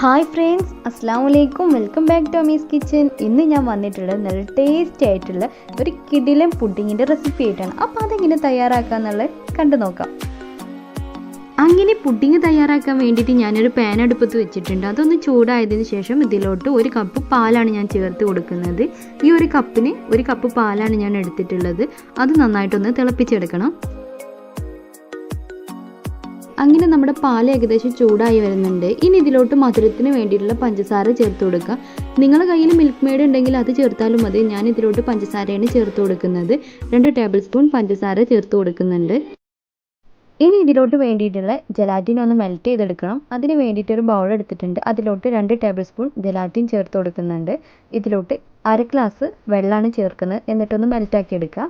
Hi friends അസ്സാം വലൈക്കും welcome back to Amee's kitchen ഇന്ന് ഞാൻ വന്നിട്ടുള്ളത് നല്ല ടേസ്റ്റി ആയിട്ടുള്ള ഒരു കിടിലൻ പുഡിങ്ങിന്റെ റെസിപ്പി ആയിട്ടാണ്. അപ്പോൾ അതെങ്ങനെ തയ്യാറാക്കുക എന്നുള്ളത് കണ്ടു നോക്കാം. അങ്ങനെ പുഡിങ് തയ്യാറാക്കാൻ വേണ്ടിയിട്ട് ഞാനൊരു പാൻ അടുപ്പത്ത് വെച്ചിട്ടുണ്ട്. അതൊന്ന് ചൂടായതിനു ശേഷം ഇതിലോട്ട് ഒരു കപ്പ് പാലാണ് ഞാൻ ചേർത്ത് കൊടുക്കുന്നത്. ഈ ഒരു കപ്പിന് ഒരു കപ്പ് പാലാണ് ഞാൻ എടുത്തിട്ടുള്ളത്. അത് നന്നായിട്ടൊന്ന് തിളപ്പിച്ചെടുക്കണം. അങ്ങനെ നമ്മുടെ പാൽ ഏകദേശം ചൂടായി വരുന്നുണ്ട്. ഇനി ഇതിലോട്ട് മധുരത്തിന് വേണ്ടിയിട്ടുള്ള പഞ്ചസാര ചേർത്ത് കൊടുക്കുക. നിങ്ങളുടെ കയ്യിൽ മിൽക്ക് മെയ്ഡ് ഉണ്ടെങ്കിൽ അത് ചേർത്താലും മതി. ഞാൻ ഇതിലോട്ട് പഞ്ചസാരയാണ് ചേർത്ത് കൊടുക്കുന്നത്. രണ്ട് ടേബിൾ സ്പൂൺ പഞ്ചസാര ചേർത്ത് കൊടുക്കുന്നുണ്ട്. ഇനി ഇതിലോട്ട് വേണ്ടിയിട്ടുള്ള ജലാറ്റിൻ ഒന്ന് മെൽറ്റ് ചെയ്തെടുക്കണം. അതിന് വേണ്ടിയിട്ട് ഒരു ബൗൾ എടുത്തിട്ടുണ്ട്. അതിലോട്ട് രണ്ട് ടേബിൾ സ്പൂൺ ജലാറ്റിൻ ചേർത്ത് കൊടുക്കുന്നുണ്ട്. ഇതിലോട്ട് അര ഗ്ലാസ് വെള്ളമാണ് ചേർക്കുന്നത്. എന്നിട്ടൊന്ന് മെൽറ്റാക്കി എടുക്കുക.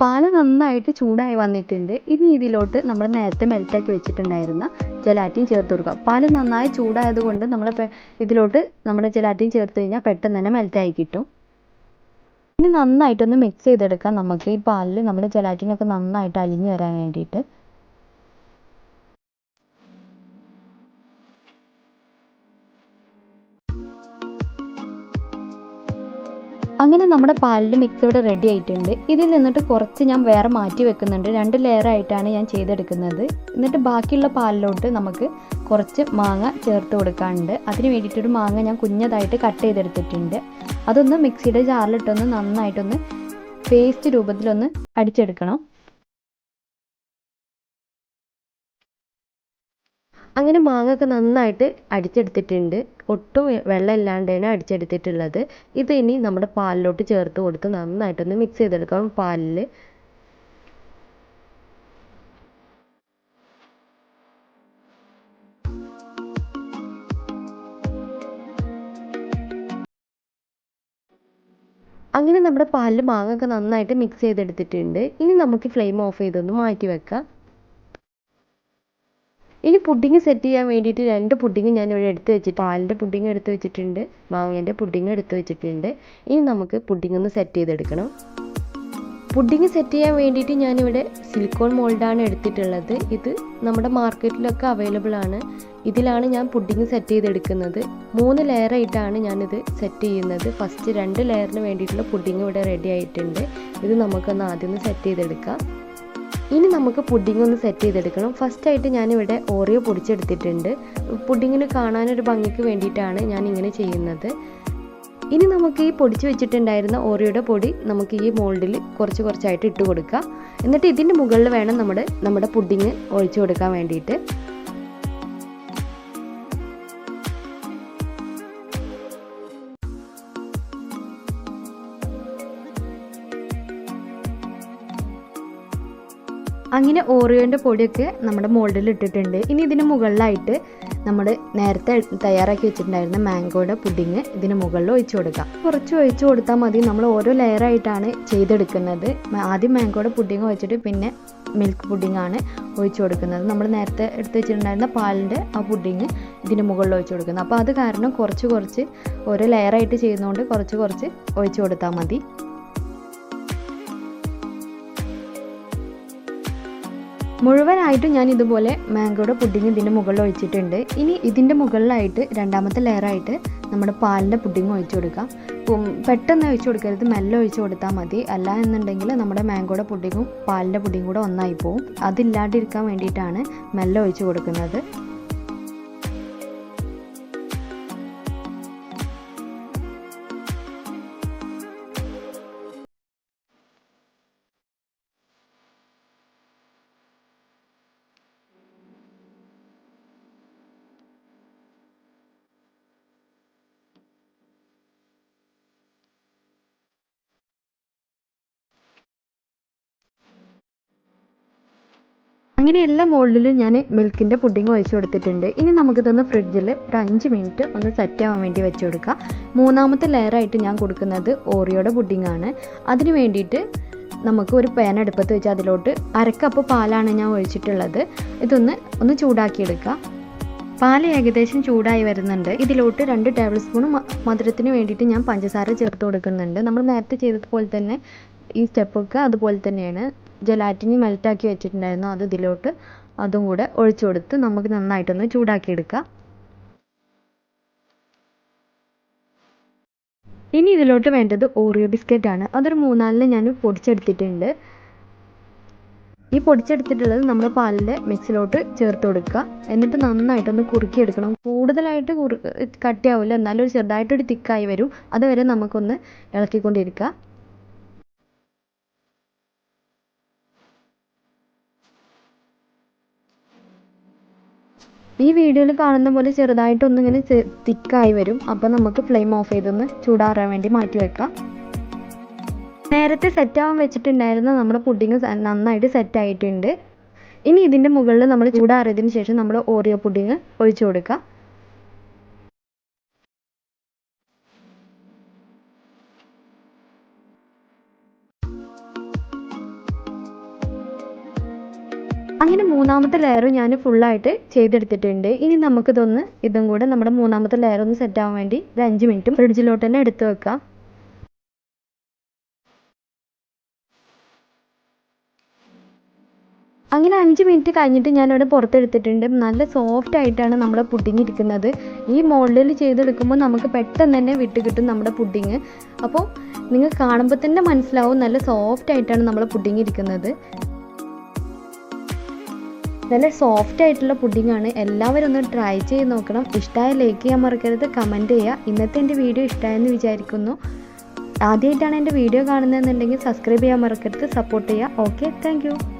പാൽ നന്നായിട്ട് ചൂടായി വന്നിട്ടുണ്ട്. ഇനി ഇതിലോട്ട് നമ്മൾ നേരത്തെ മെൽറ്റാക്കി വെച്ചിട്ടുണ്ടായിരുന്ന ജലാറ്റിൻ ചേർത്ത് കൊടുക്കുക. പാൽ നന്നായി ചൂടായതുകൊണ്ട് നമ്മൾ ഇതിലോട്ട് നമ്മുടെ ജലാറ്റിൻ ചേർത്ത് കഴിഞ്ഞാൽ പെട്ടെന്ന് തന്നെ മെൽറ്റായി കിട്ടും. ഇനി നന്നായിട്ടൊന്ന് മിക്സ് ചെയ്തെടുക്കാം നമുക്ക്. ഈ പാലിൽ നമ്മുടെ ജലാറ്റിനൊക്കെ നന്നായിട്ട് അലിഞ്ഞു വരാൻ വേണ്ടിയിട്ട്. അങ്ങനെ നമ്മുടെ പാലിൽ മിക്സ് ഇവിടെ റെഡി ആയിട്ടുണ്ട്. ഇതിൽ നിന്നിട്ട് കുറച്ച് ഞാൻ വേറെ മാറ്റി വെക്കുന്നുണ്ട്. രണ്ട് ലെയർ ആയിട്ടാണ് ഞാൻ ചെയ്തെടുക്കുന്നത്. എന്നിട്ട് ബാക്കിയുള്ള പാലിലോട്ട് നമുക്ക് കുറച്ച് മാങ്ങ ചേർത്ത് കൊടുക്കാനുണ്ട്. അതിന് വേണ്ടിയിട്ടൊരു മാങ്ങ ഞാൻ കുഞ്ഞതായിട്ട് കട്ട് ചെയ്തെടുത്തിട്ടുണ്ട്. അതൊന്ന് മിക്സിയുടെ ജാറിലിട്ടൊന്ന് നന്നായിട്ടൊന്ന് പേസ്റ്റ് രൂപത്തിലൊന്ന് അടിച്ചെടുക്കണം. അങ്ങനെ മാങ്ങ ഒക്കെ നന്നായിട്ട് അടിച്ചെടുത്തിട്ടുണ്ട്. ഒട്ടും വെള്ളം ഇല്ലാണ്ടാണ് അടിച്ചെടുത്തിട്ടുള്ളത്. ഇത് ഇനി നമ്മുടെ പാലിലോട്ട് ചേർത്ത് കൊടുത്ത് നന്നായിട്ടൊന്ന് മിക്സ് ചെയ്തെടുക്കാം പാലിൽ അങ്ങനെ നമ്മുടെ പാലിൽ മാങ്ങ ഒക്കെ നന്നായിട്ട് മിക്സ് ചെയ്തെടുത്തിട്ടുണ്ട്. ഇനി നമുക്ക് ഫ്ലെയിം ഓഫ് ചെയ്തൊന്ന് മാറ്റി വെക്കാം. ഇനി പുഡിങ് സെറ്റ് ചെയ്യാൻ വേണ്ടിയിട്ട് രണ്ട് പുഡിങ് ഇവിടെ എടുത്ത് വെച്ചിട്ട് പാലിന്റെ പുഡിങ് എടുത്ത് വെച്ചിട്ടുണ്ട് മാങ്ങേന്റെ പുഡിങ് എടുത്ത് വെച്ചിട്ടുണ്ട്. ഇനി നമുക്ക് പുഡിങ് ഒന്ന് സെറ്റ് ചെയ്തെടുക്കണം. പുഡിങ് സെറ്റ് ചെയ്യാൻ വേണ്ടിയിട്ട് ഞാനിവിടെ സിലിക്കോൺ മോൾഡാണ് എടുത്തിട്ടുള്ളത്. ഇത് നമ്മുടെ മാർക്കറ്റിലൊക്കെ അവൈലബിൾ ആണ്. ഇതിലാണ് ഞാൻ പുഡിങ് സെറ്റ് ചെയ്തെടുക്കുന്നത്. മൂന്ന് ലെയർ ആയിട്ടാണ് ഞാനിത് സെറ്റ് ചെയ്യുന്നത്. ഫസ്റ്റ് രണ്ട് ലെയറിന് വേണ്ടിയിട്ടുള്ള പുഡിങ് ഇവിടെ റെഡി ആയിട്ടുണ്ട്. ഇത് നമുക്കൊന്ന് ആദ്യം സെറ്റ് ചെയ്തെടുക്കാം. ഇനി നമുക്ക് പുഡിംഗ് ഒന്ന് സെറ്റ് ചെയ്തെടുക്കണം. ഫസ്റ്റ് ആയിട്ട് ഞാനിവിടെ ഓറിയോ പൊടിച്ചെടുത്തിട്ടുണ്ട്. പുഡിങ്ങിന് കാണാനൊരു ഭംഗിക്ക് വേണ്ടിയിട്ടാണ് ഞാൻ ഇങ്ങനെ ചെയ്യുന്നത്. ഇനി നമുക്ക് ഈ പൊടിച്ച് വെച്ചിട്ടുണ്ടായിരുന്ന ഓറിയോയുടെ പൊടി നമുക്ക് ഈ മോൾഡിൽ കുറച്ച് കുറച്ചായിട്ട് ഇട്ട് കൊടുക്കുക എന്നിട്ട് ഇതിന്റെ മുകളിൽ വേണം നമ്മുടെ നമ്മുടെ പുഡിങ് ഒഴിച്ചു കൊടുക്കാൻ വേണ്ടിയിട്ട്. അങ്ങനെ ഓറിയോന്റെ പൊടിയൊക്കെ നമ്മുടെ മോൾഡിൽ ഇട്ടിട്ടുണ്ട്. ഇനി ഇതിന് മുകളിലായിട്ട് നമ്മൾ നേരത്തെ തയ്യാറാക്കി വെച്ചിട്ടുണ്ടായിരുന്ന മാംഗോയുടെ പുഡിങ് ഇതിന് മുകളിൽ ഒഴിച്ചു കൊടുക്കാം. കുറച്ച് ഒഴിച്ചു കൊടുത്താൽ മതി. നമ്മൾ ഓരോ ലെയറായിട്ടാണ് ചെയ്തെടുക്കുന്നത്. ആദ്യം മാംഗോയുടെ പുഡിങ് ഒഴിച്ചിട്ട് പിന്നെ മിൽക്ക് പുഡിംഗ് ആണ് ഒഴിച്ചു കൊടുക്കുന്നത്. നമ്മൾ നേരത്തെ എടുത്ത് വെച്ചിട്ടുണ്ടായിരുന്ന പാലിന്റെ ആ പുഡിങ് ഇതിന് മുകളിൽ ഒഴിച്ചു കൊടുക്കുന്നത്. അപ്പോൾ അത് കാരണം കുറച്ച് കുറച്ച് ഓരോ ലെയറായിട്ട് ചെയ്യുന്നതുകൊണ്ട് കുറച്ച് കുറച്ച് ഒഴിച്ചു കൊടുത്താൽ മതി. മുഴുവനായിട്ടും ഞാൻ ഇതുപോലെ മാംഗോയുടെ പുഡിങ് ഇതിന്റെ മുകളിൽ ഒഴിച്ചിട്ടുണ്ട്. ഇനി ഇതിന്റെ മുകളിലായിട്ട് രണ്ടാമത്തെ ലെയറായിട്ട് നമ്മുടെ പാലിന്റെ പുഡിങ് ഒഴിച്ചു കൊടുക്കാം. പെട്ടെന്ന് ഒഴിച്ചു കൊടുക്കരുത്. മെല്ലെ ഒഴിച്ചു കൊടുത്താൽ മതി. അല്ല എന്നുണ്ടെങ്കിൽ നമ്മുടെ മാംഗോയുടെ പുഡിങ്ങും പാലിന്റെ പുഡിങ്ങും കൂടെ ഒന്നായി പോവും. അതില്ലാണ്ടിരിക്കാൻ വേണ്ടിയിട്ടാണ് മെല്ലെ ഒഴിച്ചു കൊടുക്കുന്നത്. അങ്ങനെ എല്ലാ ഞാൻ മിൽക്കിന്റെ പുഡിങ് ഒഴിച്ചു കൊടുത്തിട്ടുണ്ട്. ഇനി നമുക്കിതൊന്ന് ഫ്രിഡ്ജിൽ ഒരു അഞ്ച് മിനിറ്റ് ഒന്ന് സെറ്റ് ആവാൻ വേണ്ടി വെച്ച് കൊടുക്കാം. മൂന്നാമത്തെ ലെയറായിട്ട് ഞാൻ കൊടുക്കുന്നത് ഓറിയോയുടെ പുഡിംഗ് ആണ്. അതിന് വേണ്ടിയിട്ട് നമുക്ക് ഒരു പാൻ അടുപ്പത്ത് വെച്ച് അതിലോട്ട് അരക്കപ്പ് പാലാണ് ഞാൻ ഒഴിച്ചിട്ടുള്ളത്. ഇതൊന്ന് ഒന്ന് ചൂടാക്കിയെടുക്കുക പാൽ ഏകദേശം ചൂടായി വരുന്നുണ്ട്. ഇതിലോട്ട് രണ്ട് ടേബിൾ സ്പൂൺ മധുരത്തിന് വേണ്ടിയിട്ട് ഞാൻ പഞ്ചസാര ചേർത്ത് കൊടുക്കുന്നുണ്ട്. നമ്മൾ നേരത്തെ ചെയ്തതുപോലെ തന്നെ ഈ സ്റ്റെപ്പൊക്കെ അതുപോലെ തന്നെയാണ്. ജലാറ്റിനി മെൽറ്റാക്കി വെച്ചിട്ടുണ്ടായിരുന്നു. അത് ഇതിലോട്ട് അതും കൂടെ ഒഴിച്ചു കൊടുത്ത് നമുക്ക് നന്നായിട്ടൊന്ന് ചൂടാക്കിയെടുക്കാം ഇനി ഇതിലോട്ട് വേണ്ടത് ഓറിയോ ബിസ്ക്കറ്റ് ആണ്. അതൊരു മൂന്നാലിന് ഞാൻ പൊടിച്ചെടുത്തിട്ടുണ്ട്. ഈ പൊടിച്ചെടുത്തിട്ടുള്ളത് നമ്മൾ പാലിന്റെ മിക്സിലോട്ട് ചേർത്ത് കൊടുക്കുക. എന്നിട്ട് നന്നായിട്ടൊന്ന് കുറുക്കിയെടുക്കണം. കൂടുതലായിട്ട് കുറു കട്ടിയാവില്ല. എന്നാലും ചെറുതായിട്ടൊരു തിക്കായി വരും. അതുവരെ നമുക്കൊന്ന് ഇളക്കിക്കൊണ്ടിരിക്കുക ഈ വീഡിയോയിൽ കാണുന്ന പോലെ ചെറുതായിട്ടൊന്നും ഇങ്ങനെ തിക്കായി വരും. അപ്പോൾ നമുക്ക് ഫ്ലെയിം ഓഫ് ചെയ്തൊന്ന് ചൂടാറാൻ വേണ്ടി മാറ്റി വെക്കാം. നേരത്തെ സെറ്റാവാൻ വെച്ചിട്ടുണ്ടായിരുന്ന നമ്മുടെ പുഡിങ് നന്നായിട്ട് സെറ്റായിട്ടുണ്ട് ഇനി ഇതിന്റെ മുകളിൽ നമ്മൾ ചൂടാറിയതിന് ശേഷം നമ്മൾ ഓറിയോ പുഡിങ് ഒഴിച്ചു കൊടുക്കുക മൂന്നാമത്തെ ലെയർ ഞാൻ ഫുള്ളായിട്ട് ചെയ്തെടുത്തിട്ടുണ്ട്. ഇനി നമുക്കിതൊന്ന് ഇതും കൂടെ നമ്മുടെ മൂന്നാമത്തെ ലെയർ ഒന്ന് സെറ്റ് ആവാൻ വേണ്ടി ഒരു അഞ്ച് മിനിറ്റും ഫ്രിഡ്ജിലോട്ട് തന്നെ എടുത്ത് വെക്കാം. അങ്ങനെ അഞ്ച് മിനിറ്റ് കഴിഞ്ഞിട്ട് ഞാനിവിടെ പുറത്തെടുത്തിട്ടുണ്ട്. നല്ല സോഫ്റ്റ് ആയിട്ടാണ് നമ്മുടെ പുഡിങ് ഇരിക്കുന്നത്. ഈ മോൾഡിൽ ചെയ്തെടുക്കുമ്പോൾ നമുക്ക് പെട്ടെന്ന് തന്നെ വിട്ട് കിട്ടും നമ്മുടെ പുഡിങ് അപ്പോൾ നിങ്ങൾ കാണുമ്പോൾ തന്നെ മനസ്സിലാവും നല്ല സോഫ്റ്റ് ആയിട്ടാണ് നമ്മുടെ പുഡിങ് ഇരിക്കുന്നത്. നല്ല സോഫ്റ്റ് ആയിട്ടുള്ള പുഡിംഗ് ആണ്. എല്ലാവരും ഒന്ന് ട്രൈ ചെയ്ത് നോക്കണം. ഇഷ്ടമായ ലൈക്ക് ചെയ്യാൻ മറക്കരുത്. കമന്റ് ചെയ്യുക. ഇന്നത്തെ എന്റെ വീഡിയോ ഇഷ്ടമായെന്ന് വിചാരിക്കുന്നു. ആദ്യമായിട്ടാണ് എന്റെ വീഡിയോ കാണുന്നതെന്നുണ്ടെങ്കിൽ സബ്സ്ക്രൈബ് ചെയ്യാൻ മറക്കരുത്. സപ്പോർട്ട് ചെയ്യുക. Okay thank